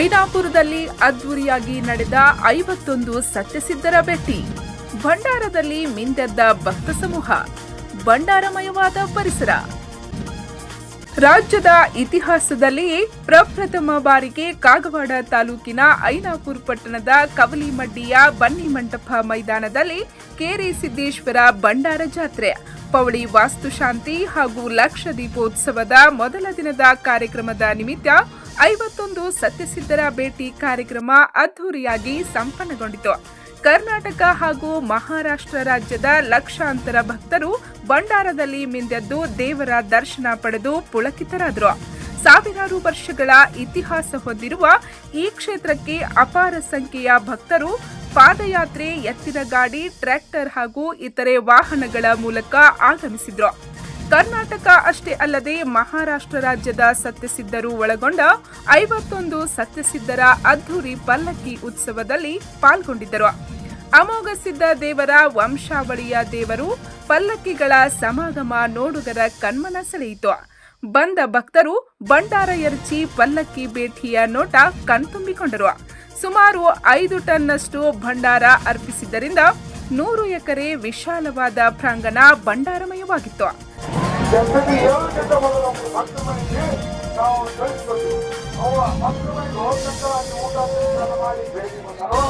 ಐನಾಪುರದಲ್ಲಿ ಅದ್ದೂರಿಯಾಗಿ ನಡೆದ ಐವತ್ತೊಂದು ಸತ್ಯಸಿದ್ಧರ ಭೇಟಿ. ಭಂಡಾರದಲ್ಲಿ ಮಿಂದೆದ್ದ ಭಕ್ತ ಸಮೂಹ, ಭಂಡಾರಮಯವಾದ ಪರಿಸರ. ರಾಜ್ಯದ ಇತಿಹಾಸದಲ್ಲಿ ಪ್ರಪ್ರಥಮ ಬಾರಿಗೆ ಕಾಗವಾಡ ತಾಲೂಕಿನ ಐನಾಪುರ್ ಪಟ್ಟಣದ ಕವಲಿಮಡ್ಡಿಯ ಬನ್ನಿ ಮಂಟಪ ಮೈದಾನದಲ್ಲಿ ಕೆರೆ ಸಿದ್ದೇಶ್ವರ ಭಂಡಾರ ಜಾತ್ರೆ, ಪವಳಿ ವಾಸ್ತುಶಾಂತಿ ಹಾಗೂ ಲಕ್ಷ ದೀಪೋತ್ಸವದ ಮೊದಲ ದಿನದ ಕಾರ್ಯಕ್ರಮದ ನಿಮಿತ್ತ ಐವತ್ತೊಂದು ಸತ್ಯಸಿದ್ಧರ ಭೇಟಿ ಕಾರ್ಯಕ್ರಮ ಅದ್ದೂರಿಯಾಗಿ ಸಂಪನ್ನಗೊಂಡಿತು. ಕರ್ನಾಟಕ ಹಾಗೂ ಮಹಾರಾಷ್ಟ್ರ ರಾಜ್ಯದ ಲಕ್ಷಾಂತರ ಭಕ್ತರು ಭಂಡಾರದಲ್ಲಿ ಮಿಂದೆದ್ದು ದೇವರ ದರ್ಶನ ಪಡೆದು ಪುಳಕಿತರಾದರು. ಸಾವಿರಾರು ವರ್ಷಗಳ ಇತಿಹಾಸ ಹೊಂದಿರುವ ಈ ಕ್ಷೇತ್ರಕ್ಕೆ ಅಪಾರ ಸಂಖ್ಯೆಯ ಭಕ್ತರು ಪಾದಯಾತ್ರೆ, ಎತ್ತಿನ ಗಾಡಿ, ಟ್ರ್ಯಾಕ್ಟರ್ ಹಾಗೂ ಇತರೆ ವಾಹನಗಳ ಮೂಲಕ ಆಗಮಿಸಿದ್ರು. ಕರ್ನಾಟಕ ಅಷ್ಟೇ ಅಲ್ಲದೆ ಮಹಾರಾಷ್ಟ್ರ ರಾಜ್ಯದ ಸತ್ಯಸಿದ್ಧರು ಒಳಗೊಂಡ ಐವತ್ತೊಂದು ಸತ್ಯಸಿದ್ಧರ ಅದ್ಧೂರಿ ಪಲ್ಲಕ್ಕಿ ಉತ್ಸವದಲ್ಲಿ ಪಾಲ್ಗೊಂಡಿದ್ದರು. ಅಮೋಘ ಸಿದ್ಧ ದೇವರ ವಂಶಾವಳಿಯ ದೇವರು ಪಲ್ಲಕ್ಕಿಗಳ ಸಮಾಗಮ ನೋಡುಗರ ಕಣ್ಮನ ಸೆಳೆಯಿತು. ಬಂದ ಭಕ್ತರು ಭಂಡಾರ ಎರಚಿ ಪಲ್ಲಕ್ಕಿ ಭೇಟಿಯ ನೋಟ ಕಣ್ತುಂಬಿಕೊಂಡರು. ಸುಮಾರು ಐದು ಟನ್ನಷ್ಟು ಭಂಡಾರ ಅರ್ಪಿಸಿದ್ದರಿಂದ ನೂರು ಎಕರೆ ವಿಶಾಲವಾದ ಪ್ರಾಂಗಣ ಭಂಡಾರಮಯವಾಗಿತ್ತು. ಜನತೆಗೆ ಏಳಕ್ಕಿಂತ ಮೊದಲು ಹತ್ತು ಮನೆಗೆ ನಾವು ಕಳಿಸ್ಕೊಟ್ಟು ಅವ ಹತ್ತು ಮನೆಗೆ ಹೋಗ್ತಕ್ಕಂಥ ಊಟ ತಿಂಡಿಯನ್ನು ಮಾಡಿ ಭೇಟಿ ಬಂದರು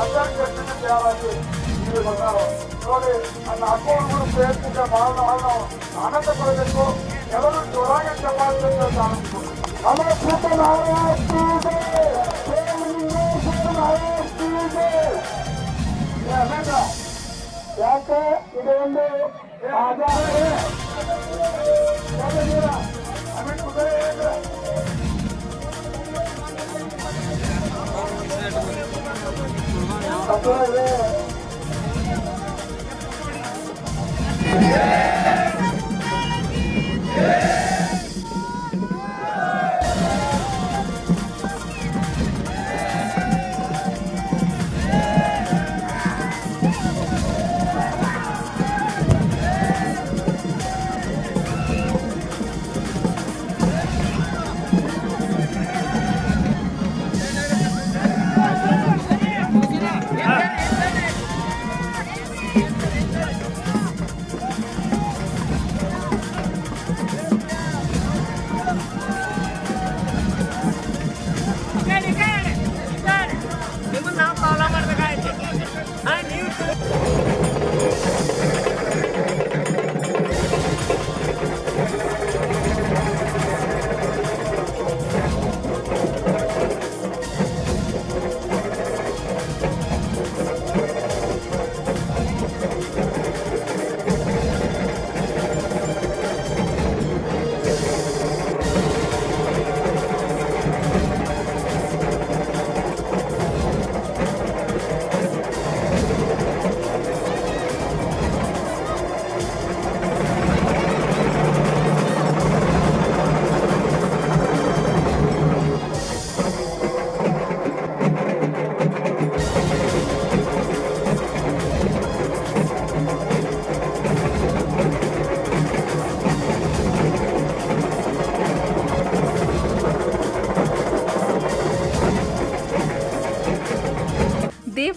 ಎಲ್ಲ ಜನತೆಗೆ ಯಾರಾಗಿ ಇಲ್ಲಿ ಬಂದರು ನೋಡಿ ಅಲ್ಲಿ ಹಾಕೊಂಡು ಪ್ರಯತ್ನಿಸಿದ ಮಾಡೋಣ ಮಾಡೋಣ ಆನಂದ ಪಡಬೇಕು ಎಲ್ಲರೂ ಜೋರಾಗಿ ಚಪಾತಿ ನಮ್ಮ ಕೃತ ಮಹಾರಾಷ್ಟ್ರೀಯ ಯಾಕೆ ಇದೊಂದು ಆಧಾರ ನಿಮ್ಮನ್ನ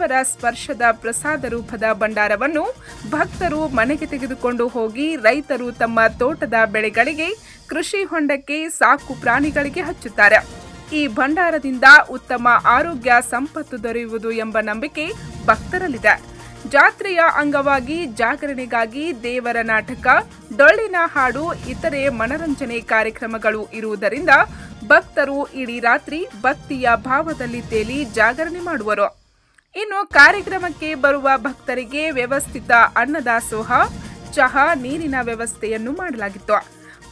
ದೇವರ ಸ್ಪರ್ಶದ ಪ್ರಸಾದ ರೂಪದ ಭಂಡಾರವನ್ನು ಭಕ್ತರು ಮನೆಗೆ ತೆಗೆದುಕೊಂಡು ಹೋಗಿ ರೈತರು ತಮ್ಮ ತೋಟದ ಬೆಳೆಗಳಿಗೆ, ಕೃಷಿ ಹೊಂಡಕ್ಕೆ, ಸಾಕು ಪ್ರಾಣಿಗಳಿಗೆ ಹಚ್ಚುತ್ತಾರೆ. ಈ ಭಂಡಾರದಿಂದ ಉತ್ತಮ ಆರೋಗ್ಯ ಸಂಪತ್ತು ದೊರೆಯುವುದು ಎಂಬ ನಂಬಿಕೆ ಭಕ್ತರಲ್ಲಿದೆ. ಜಾತ್ರೆಯ ಅಂಗವಾಗಿ ಜಾಗರಣೆಗಾಗಿ ದೇವರ ನಾಟಕ, ಡೊಳ್ಳಿನ ಹಾಡು, ಇತರೆ ಮನರಂಜನೆ ಕಾರ್ಯಕ್ರಮಗಳು ಇರುವುದರಿಂದ ಭಕ್ತರು ಇಡೀ ರಾತ್ರಿ ಭಕ್ತಿಯ ಭಾವದಲ್ಲಿ ತೇಲಿ ಜಾಗರಣೆ ಮಾಡುವರು. ಇನ್ನು ಕಾರ್ಯಕ್ರಮಕ್ಕೆ ಬರುವ ಭಕ್ತರಿಗೆ ವ್ಯವಸ್ಥಿತ ಅನ್ನದಾಸೋಹ, ಚಹಾ, ನೀರಿನ ವ್ಯವಸ್ಥೆಯನ್ನು ಮಾಡಲಾಗಿತ್ತು.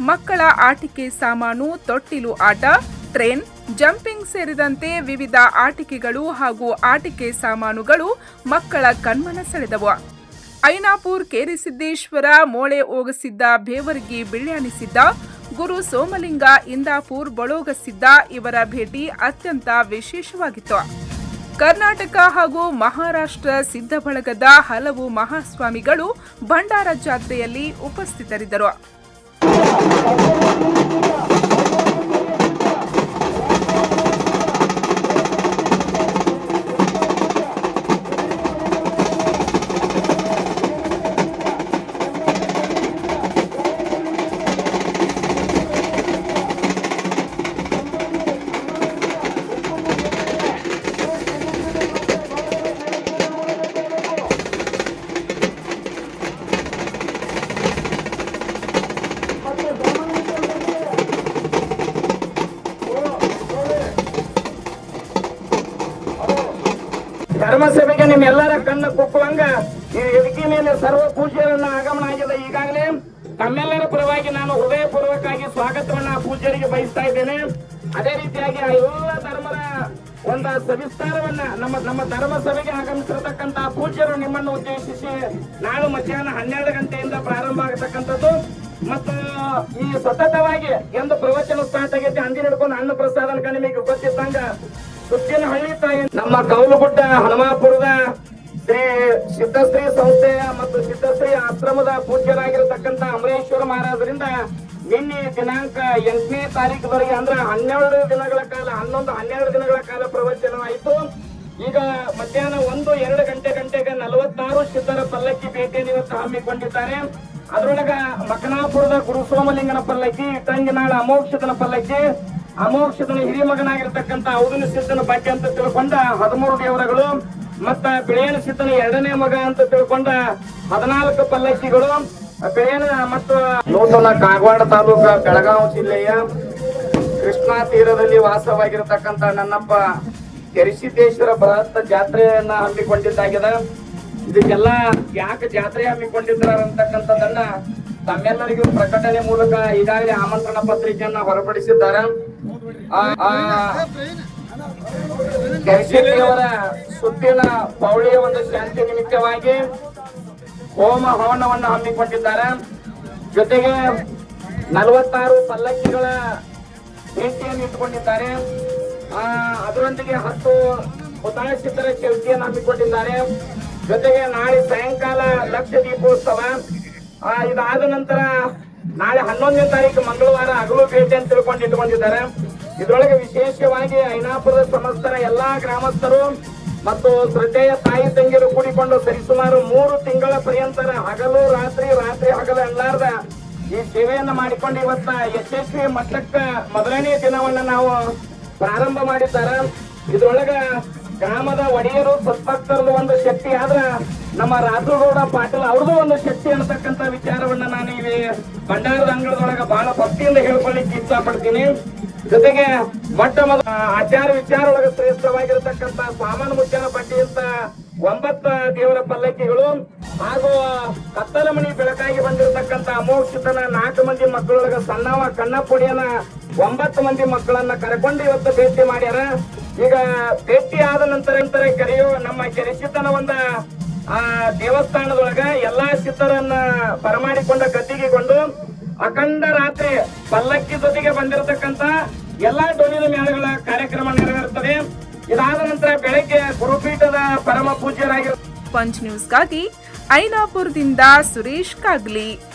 ಮಕ್ಕಳ ಆಟಿಕೆ ಸಾಮಾನು, ತೊಟ್ಟಿಲು ಆಟ, ಟ್ರೇನ್, ಜಂಪಿಂಗ್ ಸೇರಿದಂತೆ ವಿವಿಧ ಆಟಿಕೆಗಳು ಹಾಗೂ ಆಟಿಕೆ ಸಾಮಾನುಗಳು ಮಕ್ಕಳ ಕಣ್ಮನ ಸೆಳೆದವು. ಐನಾಪುರ್ ಕೇರಿಸಿದ್ದೇಶ್ವರ ಮೋಳೆ ಓಗಸಿದ್ದ ಬೇವರ್ಗಿ ಬಿಳ್ಯಾನಿಸಿದ್ದ ಗುರು ಸೋಮಲಿಂಗ, ಇಂದಾಪುರ್ ಬಳೋಗಸಿದ್ದ ಇವರ ಭೇಟಿ ಅತ್ಯಂತ ವಿಶೇಷವಾಗಿತ್ತು. ಕರ್ನಾಟಕ ಹಾಗೂ ಮಹಾರಾಷ್ಟ್ರ ಸಿದ್ಧ ಬಳಗದ ಹಲವು ಮಹಾಸ್ವಾಮಿಗಳು ಭಂಡಾರ ಜಾತ್ರೆಯಲ್ಲಿ ಉಪಸ್ಥಿತರಿದ್ದರು. ಧರ್ಮಸಭೆಗೆ ನಿಮ್ಮೆಲ್ಲರ ಕಣ್ಣು ಕುಕ್ಕುವಂಗ ಈ ವೇದಿಕೆ ಮೇಲೆ ಸರ್ವ ಪೂಜ್ಯರನ್ನ ಆಗಮನ ಆಗಿದೆ ಈಗಾಗಲೇ ತಮ್ಮೆಲ್ಲರ ಪರವಾಗಿ ನಾನು ಹೃದಯಪೂರ್ವಕವಾಗಿ ಸ್ವಾಗತವನ್ನ ಪೂಜ್ಯರಿಗೆ ಬಯಸ್ತಾ ಇದ್ದೇನೆ. ಅದೇ ರೀತಿಯಾಗಿ ಆ ಎಲ್ಲ ಧರ್ಮದ ಒಂದು ಸವಿಸ್ತಾರವನ್ನ ನಮ್ಮ ನಮ್ಮ ಧರ್ಮ ಸಭೆಗೆ ಆಗಮಿಸಿರತಕ್ಕಂತ ಪೂಜ್ಯರು ನಿಮ್ಮನ್ನು ಉದ್ದೇಶಿಸಿ ನಾಳೆ ಮಧ್ಯಾಹ್ನ ಹನ್ನೆರಡು ಗಂಟೆಯಿಂದ ಪ್ರಾರಂಭ ಆಗತಕ್ಕಂಥದ್ದು. ಮತ್ತು ಈ ಸತತವಾಗಿ ಎಂದು ಪ್ರವಚನ ಸ್ಟಾರ್ಟ್ ಆಗೈತೆ ಅಂದಿನ ಹಿಡ್ಕೊಂಡು ಅನ್ನ ಪ್ರಸಾದ ನಿಮಗೆ ಗೊತ್ತಿದ್ದಂಗ ಸುತ್ತಿನ ಹಳ್ಳಿ ತಾಯಿ ನಮ್ಮ ಕೌಲುಗುಡ್ಡ ಹನುಮಾಪುರದ ಶ್ರೀ ಸಿದ್ಧಶ್ರೀ ಸಂಸ್ಥೆಯ ಮತ್ತು ಸಿದ್ಧಶ್ರೀ ಆಶ್ರಮದ ಪೂಜ್ಯರಾಗಿರತಕ್ಕಂತ ಅಮರೇಶ್ವರ ಮಹಾರಾಜರಿಂದ ನಿನ್ನೆ ದಿನಾಂಕ ಎಂಟನೇ ತಾರೀಕುವರೆಗೆ ಅಂದ್ರೆ ಹನ್ನೆರಡು ದಿನಗಳ ಕಾಲ, ಹನ್ನೊಂದು, ಹನ್ನೆರಡು ದಿನಗಳ ಕಾಲ ಪ್ರವಚನವಾಯಿತು. ಈಗ ಮಧ್ಯಾಹ್ನ ಒಂದು, ಎರಡು ಗಂಟೆ ಗಂಟೆಗೆ ನಲವತ್ತಾರು ಸಿದ್ಧರ ಪಲ್ಲಕ್ಕಿ ಭೇಟಿಯನ್ನು ಇವತ್ತು ಹಮ್ಮಿಕೊಂಡಿದ್ದಾರೆ. ಅದರೊಳಗ ಮಕನಾಪುರದ ಗುರು ಸೋಮಲಿಂಗನ ಪಲ್ಲಕ್ಕಿ, ಇಟ್ಟಂಗಿನಾಳ ಅಮೋಕ್ಷದನ ಪಲ್ಲಕ್ಕಿ ಅಮೋಕ್ಷದನ ಹಿರಿಮಗನಾಗಿರ್ತಕ್ಕಂಥ ಔದನ ಸಿದ್ಧನ ಬಗ್ಗೆ ಅಂತ ತಿಳ್ಕೊಂಡ ಹದಿಮೂರು ದೇವರಗಳು, ಮತ್ತ ಬಿಳಿಯನ ಸಿದ್ಧನ ಎರಡನೇ ಮಗ ಅಂತ ತಿಳ್ಕೊಂಡ ಹದಿನಾಲ್ಕು ಪಲ್ಲಕ್ಕಿಗಳು ಬಿಳಿಯನ ಮತ್ತು ನೂತನ ಕಾಗವಾಡ ತಾಲೂಕ ಬೆಳಗಾವಿ ಜಿಲ್ಲೆಯ ಕೃಷ್ಣಾ ತೀರದಲ್ಲಿ ವಾಸವಾಗಿರತಕ್ಕಂತ ನನ್ನಪ್ಪ ಕೆರಿಸಿದ್ದೇಶ್ವರ ಬೃಹತ್ ಜಾತ್ರೆಯನ್ನ ಹಮ್ಮಿಕೊಂಡಿದ್ದಾಗಿದೆ. ಇದಕ್ಕೆಲ್ಲ ಯಾಕೆ ಜಾತ್ರೆ ಹಮ್ಮಿಕೊಂಡಿದ್ದಾರೆ ಅಂತಕ್ಕಂಥದ್ದನ್ನ ತಮ್ಮೆಲ್ಲರಿಗೂ ಪ್ರಕಟಣೆ ಮೂಲಕ ಈಗಾಗಲೇ ಆಮಂತ್ರಣ ಪತ್ರಿಕೆಯನ್ನ ಹೊರಪಡಿಸಿದ್ದಾರೆ. ಅವರ ಸುತ್ತಿನ ಪೌಳಿಯ ಒಂದು ಶಾಂತಿ ನಿಮಿತ್ತವಾಗಿ ಹೋಮ ಹವನವನ್ನು ಹಮ್ಮಿಕೊಂಡಿದ್ದಾರೆ. ಜೊತೆಗೆ ನಲವತ್ತಾರು ಪಲ್ಲಕ್ಕಿಗಳ ಭೇಟಿಯನ್ನು ಇಟ್ಟುಕೊಂಡಿದ್ದಾರೆ. ಅದರೊಂದಿಗೆ ಹತ್ತು ಹುತಾಶಿತರ ಶಿಲ್ಪಿಯನ್ನು ಹಮ್ಮಿಕೊಂಡಿದ್ದಾರೆ. ಜೊತೆಗೆ ನಾಳೆ ಸಾಯಂಕಾಲ ಲಕ್ಷ ದೀಪೋತ್ಸವ. ಇದಾದ ನಂತರ ನಾಳೆ ಹನ್ನೊಂದನೇ ತಾರೀಕು ಮಂಗಳವಾರ ಹಗಲು ಭೇಟಿ ಅಂತ ತಿಳ್ಕೊಂಡು ಇಟ್ಕೊಂಡಿದ್ದಾರೆ. ಇದರೊಳಗೆ ವಿಶೇಷವಾಗಿ ಐನಾಪುರದ ಸಮಸ್ತರ ಎಲ್ಲಾ ಗ್ರಾಮಸ್ಥರು ಮತ್ತು ಶ್ರದ್ಧೆಯ ತಾಯಿ ತಂಗಿರು ಕೂಡಿಕೊಂಡು ಸರಿಸುಮಾರು ಮೂರು ತಿಂಗಳ ಪರ್ಯಂತರ ಹಗಲು, ರಾತ್ರಿ ರಾತ್ರಿ ಹಗಲು ಅಲ್ಲಾರ್ದ ಈ ಸೇವೆಯನ್ನ ಮಾಡಿಕೊಂಡು ಇವತ್ತ ಯಶಸ್ವಿ ಮಟ್ಟಕ್ಕ ಮೊದಲನೇ ದಿನವನ್ನ ನಾವು ಪ್ರಾರಂಭ ಮಾಡಿದ್ದಾರೆ. ಇದ್ರೊಳಗ ಗ್ರಾಮದ ಒಡೆಯರು ಸತ್ಭಕ್ತರದು ಒಂದು ಶಕ್ತಿ. ಆದ್ರ ನಮ್ಮ ರಾಜುಗೌಡ ಪಾಟೀಲ್ ಅವ್ರದ್ದು ಒಂದು ಶಕ್ತಿ ಅನ್ನತಕ್ಕಂತ ವಿಚಾರವನ್ನ ನಾನು ಇಲ್ಲಿ ಭಂಡಾರದ ಅಂಗಳದೊಳಗ ಬಹಳ ಭಕ್ತಿಯಿಂದ ಹೇಳ್ಕೊಳ್ಳಿಕ್ಕೆ ಇಚ್ಛಾ ಜೊತೆಗೆ ಮೊಟ್ಟ ಮೊದಲ ಆಚಾರ ವಿಚಾರ ಒಳಗ ಶ್ರೇಷ್ಠವಾಗಿರತಕ್ಕಂತ ಸಾಮಾನು ಮುಚ್ಚನ ಪಟ್ಟಿಯಂತ ಅಂತ ಒಂಬತ್ತ ದೇವರ ಪಲ್ಲಕ್ಕಿಗಳು ಹಾಗೂ ಕತ್ತಲ ಮಣಿ ಬೆಳಕಾಗಿ ಬಂದಿರತಕ್ಕಂತ ಅಮೋಕ್ಷತನ ನಾಲ್ಕು ಮಂದಿ ಮಕ್ಕಳೊಳಗ ಸಣ್ಣವ ಕಣ್ಣಪುಡಿಯನ ಒಂಬತ್ತು ಮಂದಿ ಮಕ್ಕಳನ್ನ ಕರ್ಕೊಂಡು ಇವತ್ತು ಭೇಟಿ ಮಾಡ್ಯಾರ. ಈಗ ಭೇಟಿ ಆದ ನಂತರ ನಂತರ ಕರೆಯೋ ನಮ್ಮ ಕೆರೆಸಿದ್ದನ ಒಂದ, ಆ, ದೇವಸ್ಥಾನದೊಳಗ ಎಲ್ಲಾ ಸಿದ್ಧರನ್ನ ಬರಮಾಡಿಕೊಂಡ ಗದ್ದಿಗೆಗೊಂಡು ಅಖಂಡ ರಾತ್ರಿ ಪಲ್ಲಕ್ಕಿ ಜೊತೆಗೆ ಬಂದಿರತಕ್ಕಂತ ಎಲ್ಲಾ ಡೋಲಿನ ಮೇಳಗಳ ಕಾರ್ಯಕ್ರಮ ನೆರವೇರುತ್ತದೆ ಇದಾದ ನಂತರ ಬೆಳಗ್ಗೆ ಗುರುಪೀಠದ ಪರಮ ಪೂಜ್ಯರಾಗಿರುವ ಪಂಚ್ ನ್ಯೂಸ್ಗಾಗಿ ಐನಾಪುರದಿಂದ ಸುರೇಶ್ ಕಾಗ್ಲಿ.